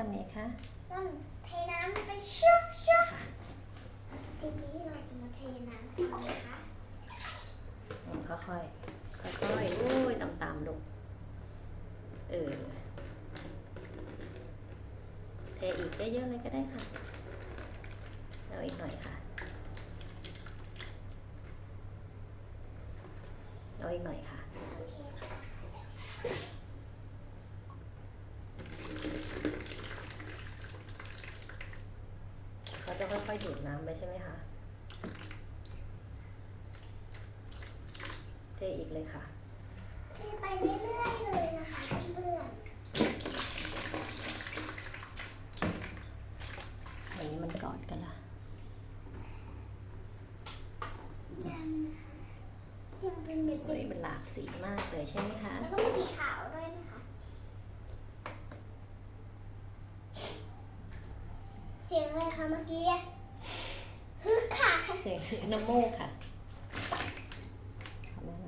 ทำไงคะ ต้องเทน้ำไปชื่อเชื่ค่ะทีนี้เราจะมาเทน้ำกันนะคะค่อยๆค่อยๆโอ้ยตามๆลูกเออเทอีกเยอะๆเลยก็ได้ค่ะเอาอีกหน่อยค่ะเอาอีกหน่อยค่ะ จะค่อยๆดูดน้ำไปใช่ไหมคะ เทอีกเลยค่ะ เทไปเรื่อยๆเลยนะคะเพื่อนอันนี้มันกอดกันละๆยังนะคะยังเป็นเม็ดเฮ้ยมันหลากสีมากเลยใช่ไหมคะๆแล้วก็มีสีขาวด้วยนะคะ เสียงอะไรคะ เมื่อกี้ฮึกค่ะ เสียงน้ำมูกค่ะทำได้ไหม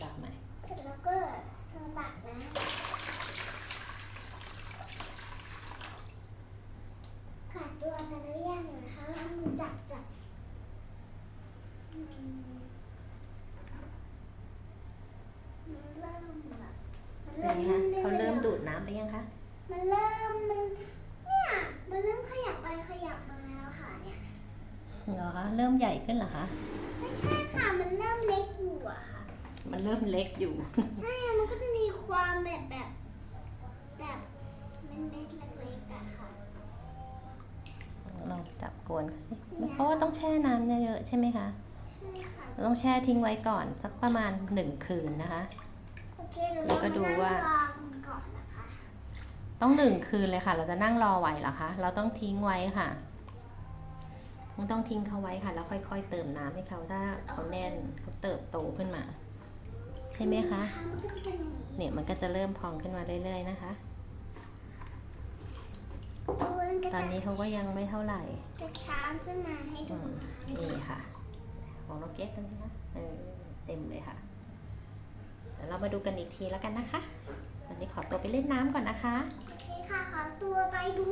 จับไหมเสร็จแล้วก็เราตักนะขาดตัวกันหรือยังนะคะแล้วมือจับจับอืมมันเริ่มแบบมันเป็นไงคะเขาเริ่มๆดูดน้ำไปยังคะ มันเริ่มมันเนี่ย มันเริ่มขยับไปขยับมาแล้วค่ะเนี่ย เหรอคะเริ่มใหญ่ขึ้นเหรอคะไม่ใช่ค่ะ มันเริ่มเล็กอยู่อะค่ะ มันเริ่มเล็กอยู่ ใช่อะมันก็จะมีความแบบแบบแบบเม็ดเม็ดๆเล็กๆอะค่ะเราจับกวนเขาสิเพราะว่าต้องแช่น้ำเยอะๆใช่ไหมคะใช่ค่ะเราต้องแช่ทิ้งไว้ก่อนสักประมาณหนึ่งคืนนะคะ โอเคเดี๋ยวแล้วก็ดูว่า เรมนั่งรอกันก่อนนะคะ ต้องหนึ่งคืนเลยค่ะ เราจะนั่งรอไหวเหรอคะ เราต้องทิ้งไว้ค่ะมันต้องทิ้งเขาไว้ค่ะ แล้วค่อยๆ เติมน้ำให้เขาถ้าเขาแน่นเขาเติบโตขึ้นมา ใช่ไหมคะมันก็จะเป็นอย่างนี้เนี่ยมันก็จะเริ่มพองขึ้นมาเรื่อยๆนะคะดูมันก็ตอนจะนี้เขาก็ยังไม่เท่าไหร่กระช้างขึ้นมาให้อืดูมนี่ค่ะ ของนกเก็ตกันนะเออเต็มเลยค่ะเดี๋ยวเรามาดูกันอีกทีแล้วกันนะคะ ตอนนี้ขอตัวไปเล่นน้ำก่อนนะคะโอเคค่ะขอตัวไปดู